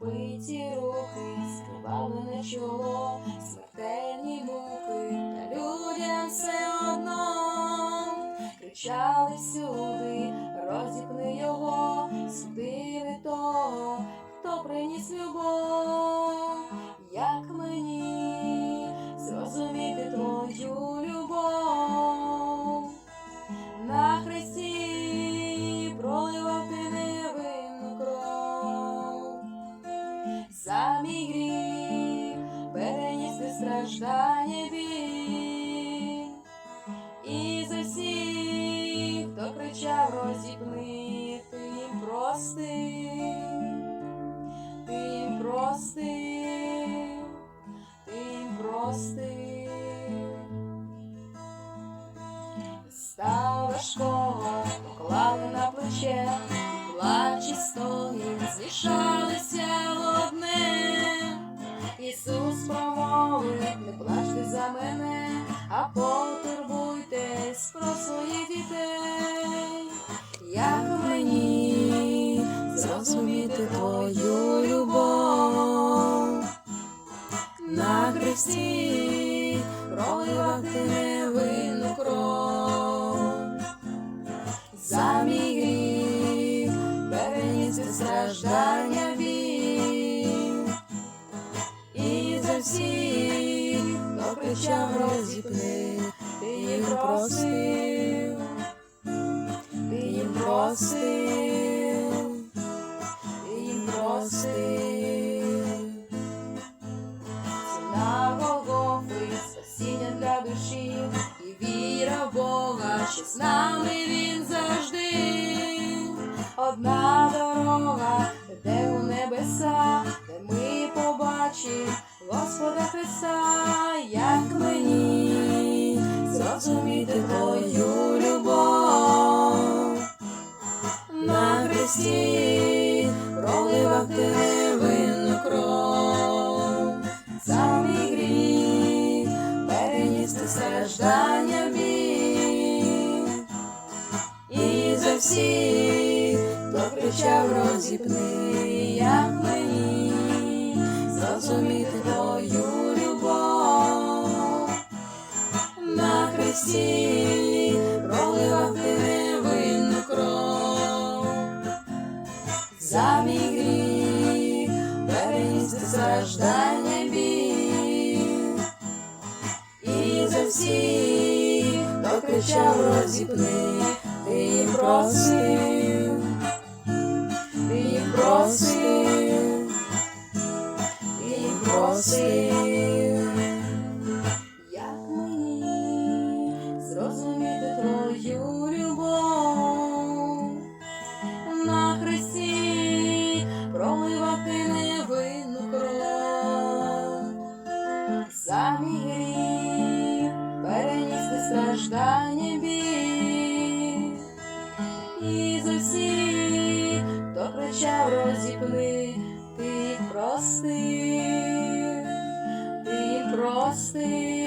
Побиті руки, скривавлене чоло, смертельні муки, та людям все одно. Кричали всюди, розіпни його, судили того, хто приніс любов, як мені зрозуміти твою страждання біль. І за всіх, хто кричав, розіпни, ти їм простив, ти їм простив, ти їм простив. Став важкого, поклали на плече, плач і стоги змішалися в одне. Ісус промовив, не плачте за мене, а потурбуйтесь про своїх дітей. Як мені зрозуміти твою любов? На хресті проливав ти невинну кров. За мій гріх переніс страждання біль. Всіх, хто розіпни, ти їм просив, ти їм просив, ти їм просив. Ціна Голгофи, спасіння для душі, і віра Бога, що з нами він завжди. Одна дорога, веде у небеса, де ми побачимо Господа Христа, як мені зрозуміти твою любов. На хресті проливав ти невинну кров. За мій гріх переніс ти страждання біль. І за всіх, хто кричав, розіпни, На хресті проливав ти невинну кров. За мій гріх переніс страждання біль. І за всіх, хто кричав, розіпни, ти просив, ти просив, ти просив. Кричав, ти їх ти їх простив.